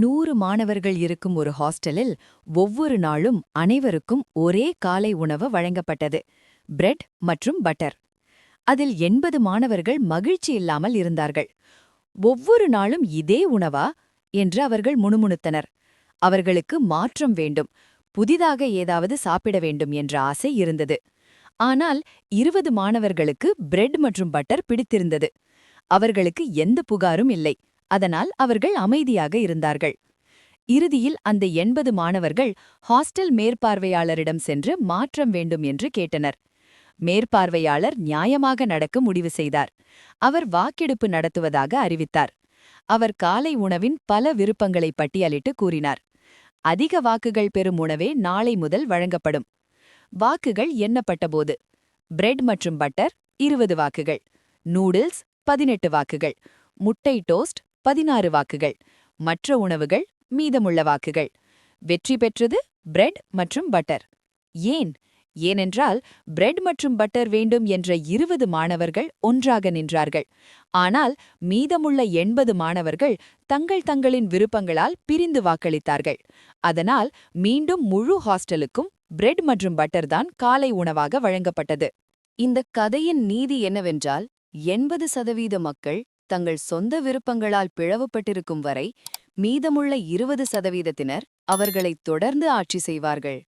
நூறு மாணவர்கள் இருக்கும் ஒரு ஹாஸ்டலில் ஒவ்வொரு நாளும் அனைவருக்கும் ஒரே காலை உணவு வழங்கப்பட்டது பிரெட் மற்றும் பட்டர். அதில் எண்பது மாணவர்கள் மகிழ்ச்சி இல்லாமல் இருந்தார்கள். ஒவ்வொரு நாளும் இதே உணவா? என்று அவர்கள் முணுமுணுத்தனர். அவர்களுக்கு மாற்றம் வேண்டும் புதிதாக ஏதாவது சாப்பிட வேண்டும் என்ற ஆசை இருந்தது. ஆனால் இருபது மாணவர்களுக்கு பிரெட் மற்றும் பட்டர் பிடித்திருந்தது. அவர்களுக்கு எந்த புகாரும் இல்லை. அதனால் அவர்கள் அமைதியாக இருந்தார்கள். இறுதியில் அந்த எண்பது மாணவர்கள் ஹாஸ்டல் மேற்பார்வையாளரிடம் சென்று மாற்றம் வேண்டும் என்று கேட்டனர். மேற்பார்வையாளர் நியாயமாக நடக்க முடிவு செய்தார். அவர் வாக்கெடுப்பு நடத்துவதாக அறிவித்தார். அவர் காலை உணவின் பல விருப்பங்களை பட்டியலிட்டு கூறினார். அதிக வாக்குகள் பெறும் உணவே நாளை முதல் வழங்கப்படும். வாக்குகள் எண்ணப்பட்டபோது பிரெட் மற்றும் பட்டர் இருபது வாக்குகள் நூடுல்ஸ் பதினெட்டு வாக்குகள் முட்டை டோஸ்ட் பதினாறு வாக்குகள். மற்ற உணவுகள் மீதமுள்ள வாக்குகள். வெற்றி பெற்றது பிரெட் மற்றும் பட்டர் ஏன்? ஏனென்றால் பிரெட் மற்றும் பட்டர் வேண்டும் என்ற இருபது மாணவர்கள் ஒன்றாக நின்றார்கள். ஆனால் மீதமுள்ள எண்பது மாணவர்கள் தங்கள் தங்களின் விருப்பங்களால் பிரிந்து வாக்களித்தார்கள். அதனால் மீண்டும் முழு ஹாஸ்டலுக்கும் பிரெட் மற்றும் பட்டர் தான் காலை உணவாக வழங்கப்பட்டது. இந்த கதையின் நீதி என்னவென்றால் எண்பது சதவீத மக்கள் தங்கள் சொந்த விருப்பங்களால் பிளவுபட்டிருக்கும் வரை மீதமுள்ள இருபது சதவீதத்தினர் அவர்களை தொடர்ந்து ஆட்சி செய்வார்கள்.